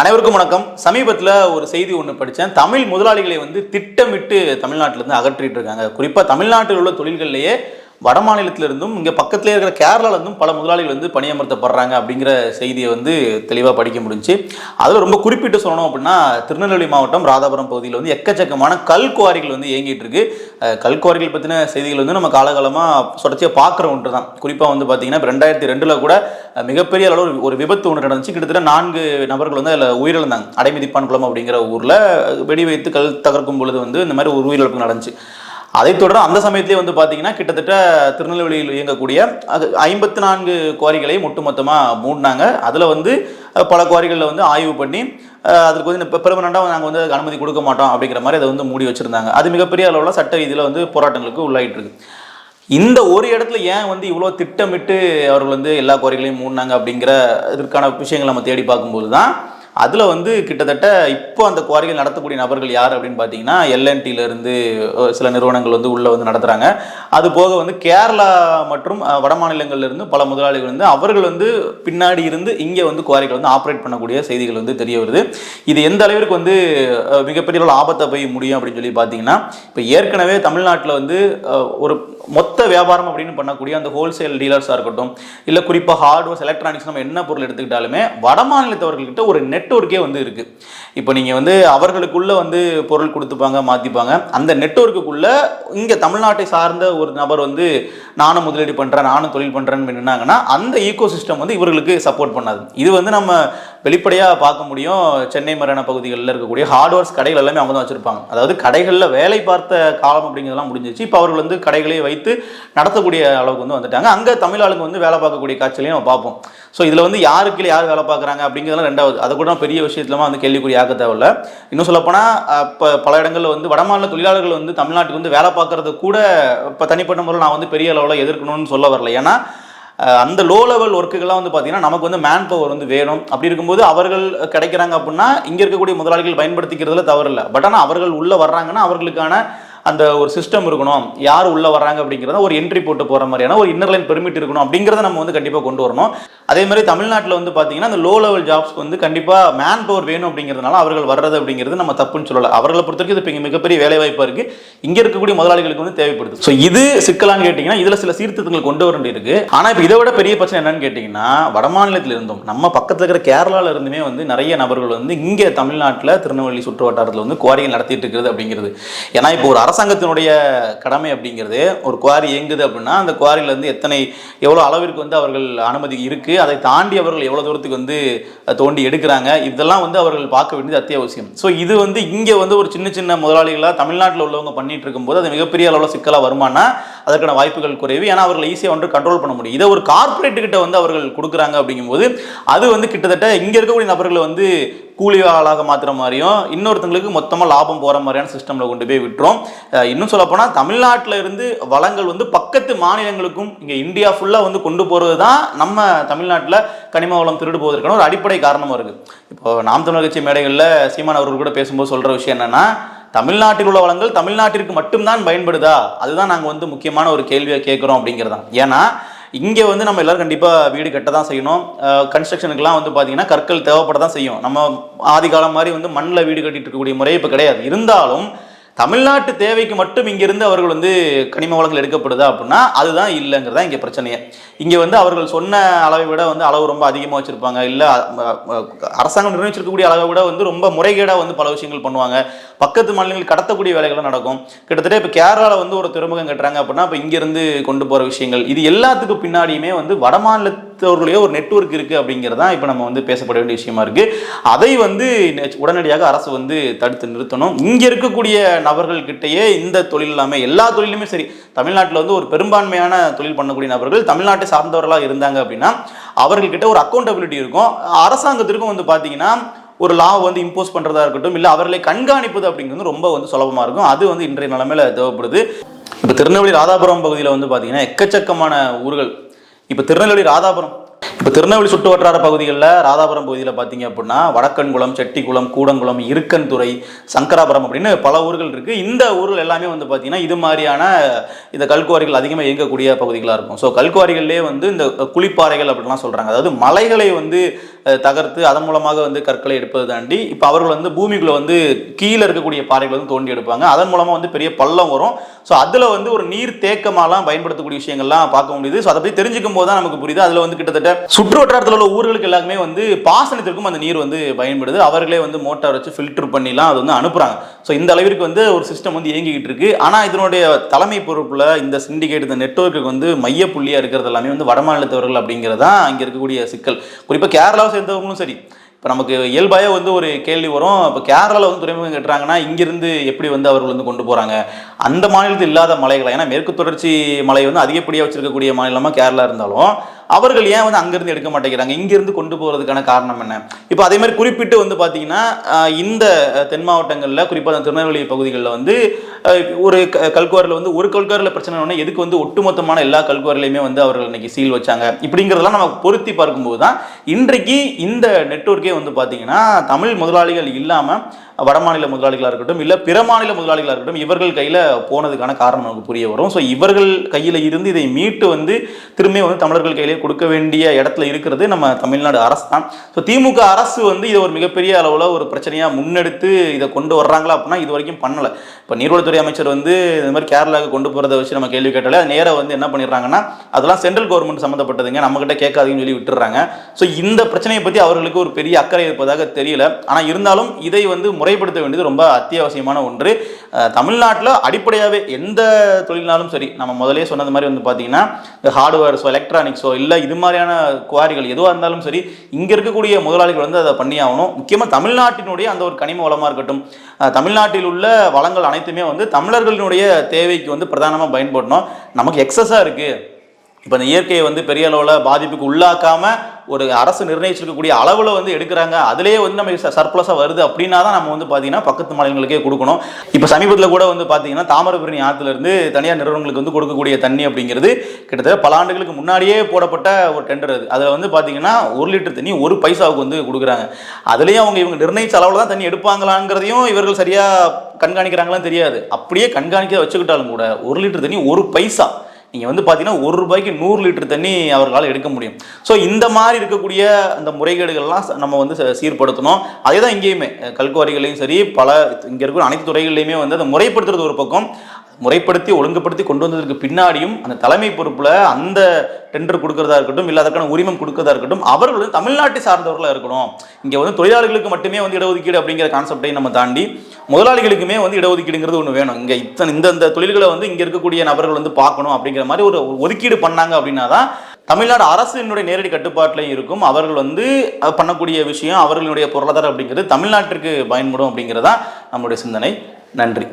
அனைவருக்கும் வணக்கம். சமீபத்தில் ஒரு செய்தி ஒன்று படித்தேன் தமிழ் முதலாளிகளை வந்து திட்டமிட்டு தமிழ்நாட்டிலேருந்து அகற்றிட்டு இருக்காங்க. குறிப்பாக தமிழ்நாட்டில் உள்ள தொழில்கள்லேயே வட மாநிலத்திலிருந்தும் இங்கே பக்கத்தில் இருக்கிற கேரளாவிலிருந்தும் பல முதலாளிகள் வந்து பணியமர்த்தப்படுறாங்க அப்படிங்கிற செய்தியை வந்து தெளிவாக படிக்க முடிஞ்சு. அதில் ரொம்ப குறிப்பிட்டு சொல்லணும் அப்படின்னா திருநெல்வேலி மாவட்டம் ராதாபுரம் பகுதியில் வந்து எக்கச்சக்கமான கல் குவாரிகள் வந்து இயங்கிட்டு இருக்கு. கல்குவாரிகள் கல் குவாரிகள் பற்றின செய்திகள் வந்து நம்ம காலகாலமாக தொடர்ச்சியாக பார்க்குற ஒன்று தான். குறிப்பாக வந்து பார்த்தீங்கன்னா இப்போ ரெண்டாயிரத்தி ரெண்டில் கூட மிகப்பெரிய அளவு ஒரு- விபத்து ஒன்று நடந்துச்சு. கிட்டத்தட்ட நான்கு நபர்கள் வந்து அதில் உயிரிழந்தாங்க. அடைமதிப்பான் குளம் அப்படிங்கிற ஊரில் வெடி வைத்து கல் தகர்க்கும் பொழுது வந்து இந்த மாதிரி ஒரு உயிரிழப்பு நடந்துச்சு. அதைத் தொடர்ந்து அந்த சமயத்திலே வந்து பார்த்தீங்கன்னா கிட்டத்தட்ட திருநெல்வேலியில் இயங்கக்கூடிய அது ஐம்பத்தி நான்கு குவாரிகளையும் ஒட்டுமொத்தமாக மூடினாங்க. அதில் வந்து பல குவாரிகளில் வந்து ஆய்வு பண்ணி அதுக்கு வந்து இப்போ பெர்மனண்டாக நாங்கள் வந்து அனுமதி கொடுக்க மாட்டோம் அப்படிங்கிற மாதிரி அதை வந்து மூடி வச்சுருந்தாங்க. அது மிகப்பெரிய அளவில் சட்ட ரீதியில் வந்து போராட்டங்களுக்கு உள்ளாயிட்டு இருக்கு. இந்த ஒரு இடத்துல ஏன் வந்து இவ்வளோ திட்டமிட்டு அவர்கள் வந்து எல்லா குறைகளையும் மூடினாங்க அப்படிங்கிற இதற்கான விஷயங்களை நம்ம தேடி பார்க்கும்போது தான் அதில் வந்து கிட்டத்தட்ட இப்போ அந்த குவாரிகள் நடத்தக்கூடிய நபர்கள் யார் அப்படின்னு பார்த்தீங்கன்னா எல்என்டிலேருந்து இருந்து சில நிறுவனங்கள் வந்து உள்ளே வந்து நடத்துகிறாங்க அது போக வந்து கேரளா மற்றும் அஹ், வட இருந்து பல முதலாளிகள் வந்து அவர்கள் வந்து பின்னாடி இருந்து இங்கே வந்து குவாரிகள் வந்து ஆப்ரேட் பண்ணக்கூடிய செய்திகள் வந்து தெரிய வருது. இது எந்த அளவிற்கு வந்து மிகப்பெரிய அளவில் ஆபத்தை போய் முடியும் அப்படின்னு சொல்லி பார்த்தீங்கன்னா இப்போ ஏற்கனவே தமிழ்நாட்டில் வந்து ஒரு மொத்த வியாபாரம் அப்படின்னு பண்ணக்கூடிய அந்த ஹோல்சேல் டீலர்ஸாக இருக்கட்டும் இல்லை குறிப்பாக ஹார்ட்வேர்ஸ் எலக்ட்ரானிக்ஸ் நம்ம என்ன பொருள் எடுத்துக்கிட்டாலுமே வட மாநிலத்தவர்கள்கிட்ட ஒரு நெட்ஒர்க்கே வந்து இருக்குது இப்போ நீங்கள் வந்து அவர்களுக்குள்ளே வந்து பொருள் கொடுத்துப்பாங்க மாற்றிப்பாங்க அந்த நெட்ஒர்க்குக்குள்ளே இங்கே தமிழ்நாட்டை சார்ந்த ஒரு நபர் வந்து நானும் முதலீடு பண்ணுறேன் நானும் தொழில் பண்ணுறேன்னு நின்னாங்கன்னா அந்த ஈகோ சிஸ்டம் வந்து இவர்களுக்கு சப்போர்ட் பண்ணாது. இது வந்து நம்ம வெளிப்படையாக பார்க்க முடியும். சென்னை மரண பகுதிகளில் இருக்கக்கூடிய ஹார்ட்வேர்ஸ் கடைகள் எல்லாமே அவங்க தான் வச்சுருப்பாங்க. அதாவது கடைகளில் வேலை பார்த்த காலம் அப்படிங்கிறதெல்லாம் முடிஞ்சிச்சு. இப்போ அவர்கள் வந்து கடைகளை வைத்து நடத்தக்கூடிய அளவுக்கு வந்து வந்துட்டாங்க. அங்கே தமிழ் ஆளுங்க வந்து வேலை பார்க்கக்கூடிய காட்சிகளையும் நம்ம பார்ப்போம். ஸோ இதில் வந்து யாருக்கு யார் வேலை பார்க்குறாங்க அப்படிங்கிறதெல்லாம் ரெண்டாவது. அதை கூட நம்ம பெரிய விஷயத்துலமா வந்து கேள்விக்குறி ஆக்க தேவையில்ல. இன்னும் சொல்லப்போனால் இப்போ பல இடங்களில் வந்து வடமாநில தொழிலாளர்கள் வந்து தமிழ்நாட்டுக்கு வந்து வேலை பார்க்கறது கூட இப்போ தனிப்பட்ட முறையில் நான் வந்து பெரிய அளவில் எதிர்க்கணும்னு சொல்ல வரல. ஏன்னா அந்த லோ லெவல் ஒர்க்குகள்லாம் வந்து பார்த்தீங்கன்னா நமக்கு வந்து மேன் பவர் வந்து வேணும். அப்படி இருக்கும்போது அவர்கள் கிடைக்கிறாங்க அப்படின்னா இங்கே இருக்கக்கூடிய முதலாளிகள் பயன்படுத்திக்கிறதுல தவறில்லை. பட் ஆனால் அவர்கள் உள்ளே வர்றாங்கன்னா அவர்களுக்கான அந்த ஒரு சிஸ்டம் இருக்கணும். யார் உள்ளே வர்றாங்க அப்படிங்கிறத ஒரு என்ட்ரி போட்டு போகிற மாதிரியான ஒரு இன்னர் லைன் பெர்மிட் இருக்கணும் அப்படிங்கிறத நம்ம வந்து கண்டிப்பாக கொண்டு வரணும். அதே மாதிரி தமிழ்நாட்டில் வந்து பார்த்தீங்கன்னா அந்த லோ லெவல் ஜாப்ஸ்க்கு வந்து கண்டிப்பாக மேன் பவர் வேணும் அப்படிங்கிறதுனால அவர்கள் வர்றது அப்படிங்கிறது நம்ம தப்புன்னு சொல்லலை. அவர்களை பொறுத்த வரைக்கும் இது இப்போ இங்கே மிகப்பெரிய வேலை வாய்ப்பாக இருக்குது இங்கே இருக்கக்கூடிய முதலாளிகளுக்கு வந்து தேவைப்படுது. ஸோ இது சிக்கலான்னு கேட்டிங்கன்னா இதில் சில சீர்திருத்தங்கள் கொண்டு வர வேண்டியிருக்கு ஆனால் இப்போ இதை விட பெரிய பிரச்சனை என்னன்னு கேட்டிங்கன்னா வடமாநிலத்தில் இருந்தும் நம்ம பக்கத்தில் இருக்கிற கேரளாவில் இருந்துமே வந்து நிறைய நபர்கள் வந்து இங்கே தமிழ்நாட்டில் திருநெல்வேலி சுற்று வட்டாரத்தில் வந்து குவாரிகள் நடத்திட்டு இருக்கிறது அப்படிங்கிறது. ஏன்னா இப்போ ஒரு அரசாங்கத்தினுடைய கடமை அப்படிங்கிறது ஒரு குவாரி இயங்குது அப்படின்னா அந்த குவாரியிலேருந்து எத்தனை எவ்வளோ அளவிற்கு வந்து அவர்கள் அனுமதி இருக்குது அதை தாண்டி அவர்கள் எவ்வளோ தூரத்துக்கு வந்து தோண்டி எடுக்கிறாங்க இதெல்லாம் வந்து அவர்கள் பார்க்க வேண்டியது அத்தியாவசியம். ஸோ இது வந்து இங்கே வந்து ஒரு சின்ன சின்ன முதலாளிகளாக தமிழ்நாட்டில் உள்ளவங்க பண்ணிட்டு இருக்கும்போது அது மிகப்பெரிய அளவில் சிக்கலாக வருமானா அதற்கான வாய்ப்புகள் குறைவு. ஏன்னா அவர்கள் ஈஸியாக வந்து கண்ட்ரோல் பண்ண முடியும். இதை ஒரு கார்ப்பரேட் கிட்ட வந்து அவர்கள் கொடுக்குறாங்க அப்படிங்கும்போது அது வந்து கிட்டத்தட்ட இங்கே இருக்கக்கூடிய நபர்களை வந்து கூலி ஆளாக மாற்றுற மாதிரியும் இன்னொருத்தங்களுக்கு மொத்தமாக லாபம் போகிற மாதிரியான சிஸ்டமில் கொண்டு போய் விட்டுரும். இன்னும் சொல்லப்போனால் தமிழ்நாட்டில் இருந்து வளங்கள் வந்து பக்கத்து மாநிலங்களுக்கும் இங்கே இந்தியா ஃபுல்லாக வந்து கொண்டு போகிறது தான் நம்ம தமிழ்நாட்டில் கனிம வளம் திருடு போவதற்கான ஒரு அடிப்படை காரணமாக இருக்குது இப்போ நாம் தமிழர் கட்சி மேடைகளில் சீமான் அவர்கள் கூட பேசும்போது சொல்கிற விஷயம் என்னென்னா தமிழ்நாட்டில் உள்ள வளங்கள் தமிழ்நாட்டிற்கு மட்டும்தான் பயன்படுதா? அதுதான் நாங்கள் வந்து முக்கியமான ஒரு கேள்வியை கேட்குறோம் அப்படிங்கிறதான். ஏன்னா இங்கே வந்து நம்ம எல்லோரும் கண்டிப்பாக வீடு கட்ட தான் செய்யணும். கன்ஸ்ட்ரக்ஷனுக்குலாம் வந்து பார்த்தீங்கன்னா கற்கள் தேவைப்பட தான் செய்யும். நம்ம ஆதி காலம் மாதிரி வந்து மண்ணில் வீடு கட்டிட்டு இருக்கக்கூடிய முறை இப்போ கிடையாது. இருந்தாலும் தமிழ்நாட்டு தேவைக்கு மட்டும் இங்கிருந்து அவர்கள் வந்து கனிம வளங்கள் எடுக்கப்படுதா அப்படின்னா அதுதான் இல்லைங்கிறதா இங்கே பிரச்சனையே. இங்கே வந்து அவர்கள் சொன்ன அளவை விட வந்து அளவு ரொம்ப அதிகமாக வச்சுருப்பாங்க. இல்லை அரசாங்கம் நிர்ணயிச்சிருக்கக்கூடிய அளவை விட வந்து ரொம்ப முறைகேடாக வந்து பல விஷயங்கள் பண்ணுவாங்க. பக்கத்து மாநிலங்கள் கடத்தக்கூடிய வேலைகளும் நடக்கும். கிட்டத்தட்ட இப்போ கேரளாவில் வந்து ஒரு துறைமுகம் கட்டுறாங்க அப்படின்னா இப்போ இங்கேருந்து கொண்டு போகிற விஷயங்கள். இது எல்லாத்துக்கும் பின்னாடியுமே வந்து வட மாநிலத்தவர்களுடைய ஒரு நெட்வொர்க் இருக்குது அப்படிங்கிறது தான் இப்போ நம்ம வந்து பேசப்பட வேண்டிய விஷயமா இருக்குது அதை வந்து உடனடியாக அரசு வந்து தடுத்து நிறுத்தணும். இங்கே இருக்கக்கூடிய நபர்கள் கிட்டேயே இந்த தொழில் இல்லாமல் எல்லா தொழிலுமே சரி தமிழ்நாட்டில் வந்து ஒரு பெரும்பான்மையான தொழில் பண்ணக்கூடிய நபர்கள் தமிழ்நாட்டை சார்ந்தவர்களாக இருந்தாங்க அப்படின்னா அவர்கள்கிட்ட ஒரு அக்கௌண்டபிலிட்டி இருக்கும். அரசாங்கத்திற்கும் வந்து பார்த்தீங்கன்னா ஒரு லா வந்து இம்போஸ் பண்ணுறதா இருக்கட்டும் இல்லை அவர்களை கண்காணிப்பது அப்படிங்கிறது ரொம்ப வந்து சுலபமாக இருக்கும். அது வந்து இன்றைய நிலமையில தேவைப்படுது. இப்போ திருநெல்வேலி ராதாபுரம் பகுதியில் வந்து பார்த்தீங்கன்னா எக்கச்சக்கமான ஊர்கள் இப்போ திருநெல்வேலி ராதாபுரம். இப்போ திருநெல்வேலி சுட்டு வட்டார பகுதிகளில் ராதாபுரம் பகுதியில் பார்த்தீங்க அப்படின்னா வடக்கன்குளம் செட்டிக்குளம் கூடங்குளம் இருக்கன்துறை சங்கராபுரம் அப்படின்னு பல ஊர்கள் இருக்குது இந்த ஊர்கள் எல்லாமே வந்து பார்த்தீங்கன்னா இது மாதிரியான இந்த கல்குவாரிகள் அதிகமாக இயங்கக்கூடிய பகுதிகளாக இருக்கும். ஸோ கல்குவாரிகள்லேயே வந்து இந்த குளிப்பாறைகள் அப்படின்லாம் சொல்கிறாங்க அதாவது மலைகளை வந்து தகர்த்து அதன் மூலமாக வந்து கற்களை எடுப்பது தாண்டி இப்போ அவர்கள் வந்து பூமிக்குள்ளே வந்து கீழே இருக்கக்கூடிய பாறைகளை வந்து தோண்டி எடுப்பாங்க. அதன் மூலமாக வந்து பெரிய பள்ளம் வரும். ஸோ அதில் வந்து ஒரு நீர் தேக்கமாலாம் பயன்படுத்தக்கூடிய விஷயங்கள்லாம் பார்க்க முடியுது. ஸோ அதை பற்றி தெரிஞ்சுக்கும் போது தான் நமக்கு புரியுது. அதில் வந்து கிட்டத்தட்ட சுற்று வட்டாரத்தில் உள்ள ஊர்களுக்கு எல்லாமே வந்து பாசனத்திற்கும் அந்த நீர் வந்து பயன்படுது. அவர்களே வந்து மோட்டார் வச்சு ஃபில்டர் பண்ணிலாம் அது வந்து அனுப்புறாங்க. ஸோ இந்த அளவிற்கு வந்து ஒரு சிஸ்டம் வந்து இயங்கிக்கிட்டு இருக்கு. ஆனால் இதனுடைய தலைமை பொறுப்புல இந்த சிண்டிகேட் இந்த நெட்வொர்க்கு வந்து மையப்புள்ளியா இருக்கிறது எல்லாமே வந்து வடமாநிலத்தவர்கள் அப்படிங்கிறதான் அங்கே இருக்கக்கூடிய சிக்கல். குறிப்பாக கேரளாவை சேர்ந்தவங்களும் சரி. இப்போ நமக்கு இயல்பாக வந்து ஒரு கேள்வி வரும். இப்போ கேரளாவில் வந்து துறைமுகம் கட்டுறாங்கன்னா இங்கிருந்து எப்படி வந்து அவர்கள் வந்து கொண்டு போகிறாங்க அந்த மாநிலத்தில் இல்லாத மலைகளை ஏன்னா மேற்கு தொடர்ச்சி மலை வந்து அதிகப்படியாக வச்சிருக்கக்கூடிய மாநிலமாக கேரளா இருந்தாலும் அவர்கள் ஏன் வந்து அங்கேருந்து எடுக்க மாட்டேங்கிறாங்க? இங்கிருந்து கொண்டு போகிறதுக்கான காரணம் என்ன? இப்போ அதே மாதிரி குறிப்பிட்டு வந்து பார்த்தீங்கன்னா இந்த தென் மாவட்டங்களில் குறிப்பாக திருநெல்வேலி பகுதிகளில் வந்து ஒரு க- கல்குவாரில் வந்து ஒரு கல்குவாரில் பிரச்சனை ஒன்று எதுக்கு வந்து ஒட்டுமொத்தமான எல்லா கல்குவாரிலையுமே வந்து அவர்கள் இன்னைக்கு சீல் வச்சாங்க? இப்படிங்கிறதெல்லாம் நம்ம பொருத்தி பார்க்கும்போது தான் இன்றைக்கு இந்த நெட்வொர்க்கே வந்து பார்த்தீங்கன்னா தமிழ் முதலாளிகள் இல்லாமல் வடமாநில முதலாளிகளாக இருக்கட்டும் இல்லை பிற மாநில முதலாளிகளாக இருக்கட்டும் இவர்கள் கையில் போனதுக்கான காரணம் நமக்கு புரிய வரும். ஸோ இவர்கள் கையில் இருந்து இதை மீட்டு வந்து திரும்பி வந்து தமிழர்கள் கையிலே கொடுக்க வேண்டிய இடத்துல இருக்கிறது நம்ம தமிழ்நாடு அரசு தான் ஸோ திமுக அரசு வந்து இதை ஒரு மிகப்பெரிய அளவில் ஒரு பிரச்சனையாக முன்னெடுத்து இதை கொண்டு வர்றாங்களா அப்படின்னா இது வரைக்கும் பண்ணலை. இப்போ நீர்வளத்துறை அமைச்சர் வந்து இந்த மாதிரி கேரளாவுக்கு கொண்டு போகிறத வச்சு நம்ம கேள்வி கேட்டாலே அது நேராக வந்து என்ன பண்ணிடுறாங்கன்னா அதெல்லாம் சென்ட்ரல் கவர்மெண்ட் சம்மந்தப்பட்டதுங்க. நம்மகிட்ட கேட்காதுன்னு சொல்லி விட்டுறாங்க ஸோ இந்த பிரச்சனையை பற்றி அவர்களுக்கு ஒரு பெரிய அக்கறை இருப்பதாக தெரியல. ஆனால் இருந்தாலும் இதை வந்து முறைப்படுத்த வேண்டியது ரொம்ப அத்தியாவசியமான ஒன்று. தமிழ்நாட்டில் அடிப்படையாகவே எந்த தொழில்னாலும் சரி நம்ம முதலே சொன்னது மாதிரி வந்து பார்த்தீங்கன்னா இந்த ஹார்ட்வேர்ஸோ எலக்ட்ரானிக்ஸோ இல்லை இல்லை இது மாதிரியான குவாரிகள் எதுவாக இருந்தாலும் சரி இங்கே இருக்கக்கூடிய முதலாளிகள் வந்து அதை பண்ணி ஆகணும். முக்கியமாக தமிழ்நாட்டினுடைய அந்த ஒரு கனிம வளமாக இருக்கட்டும். தமிழ்நாட்டில் உள்ள வளங்கள் அனைத்துமே வந்து தமிழர்களினுடைய தேவைக்கு வந்து பிரதானமாக பயன்படணும். நமக்கு எக்ஸஸாக இருக்குது இப்போ இந்த இயற்கையை வந்து பெரிய அளவில் பாதிப்புக்கு உள்ளாக்காமல் ஒரு அரசு நிர்ணயிச்சிருக்கக்கூடிய அளவில் வந்து எடுக்கிறாங்க. அதுலேயே வந்து நமக்கு சர்ப்ளஸாக வருது அப்படின்னா தான் நம்ம வந்து பார்த்தீங்கன்னா பக்கத்து மாநிலங்களுக்கே கொடுக்கணும். இப்போ சமீபத்தில் கூட வந்து பார்த்தீங்கன்னா தாமிரபரணி ஆற்றுல இருந்து தனியார் நிறுவனங்களுக்கு வந்து கொடுக்கக்கூடிய தண்ணி அப்படிங்கிறது கிட்டத்தட்ட பல ஆண்டுகளுக்கு முன்னாடியே போடப்பட்ட ஒரு டெண்டர் அது. அதில் வந்து பார்த்தீங்கன்னா ஒரு லிட்டர் தண்ணி ஒரு பைசாவுக்கு வந்து கொடுக்குறாங்க. அதுலேயும் அவங்க இவங்க நிர்ணயிச்ச அளவில் தான் தண்ணி எடுப்பாங்களாங்கிறதையும் இவர்கள் சரியாக கண்காணிக்கிறாங்களான்னு தெரியாது. அப்படியே கண்காணிக்க வச்சுக்கிட்டாலும் கூட ஒரு லிட்டர் தண்ணி ஒரு பைசா நீங்கள் வந்து பார்த்தீங்கன்னா ஒரு ரூபாய்க்கு நூறு லிட்டர் தண்ணி அவர்களால் எடுக்க முடியும். ஸோ இந்த மாதிரி இருக்கக்கூடிய அந்த முறைகேடுகள்லாம் நம்ம வந்து சீர்படுத்தணும். அதே தான் இங்கேயுமே கல்குவாரிகளையும் சரி பல இங்கே இருக்கிற அனைத்து துறைகள்லையுமே வந்து அதை முறைப்படுத்துறது ஒரு பக்கம். முறைப்படுத்தி ஒழுங்குபடுத்தி கொண்டு வந்ததற்கு பின்னாடியும் அந்த தலைமை பொறுப்பில் அந்த டெண்டர் கொடுக்கறதா இருக்கட்டும் இல்லை அதற்கான உரிமம் கொடுக்கறதா இருக்கட்டும் அவர்கள் வந்து தமிழ்நாட்டை சார்ந்தவர்களாக இருக்கணும். இங்கே வந்து தொழிலாளர்களுக்கு மட்டுமே வந்து இடஒதுக்கீடு அப்படிங்கிற கான்செப்டை நம்ம தாண்டி முதலாளிகளுக்குமே வந்து இடஒதுக்கீடுங்கிறது ஒன்று வேணும். இங்கே இத்தனை இந்த இந்த தொழில்களை வந்து இங்கே இருக்கக்கூடிய நபர்கள் வந்து பார்க்கணும் அப்படிங்கிற மாதிரி ஒரு ஒதுக்கீடு பண்ணாங்க அப்படின்னா தான் தமிழ்நாடு அரசினுடைய நேரடி கட்டுப்பாட்டிலையும் இருக்கும். அவர்கள் வந்து பண்ணக்கூடிய விஷயம் அவர்களுடைய பொருளாதாரம் அப்படிங்கிறது தமிழ்நாட்டிற்கு பயன்படும் அப்படிங்கிறதா நம்மளுடைய சிந்தனை. நன்றி.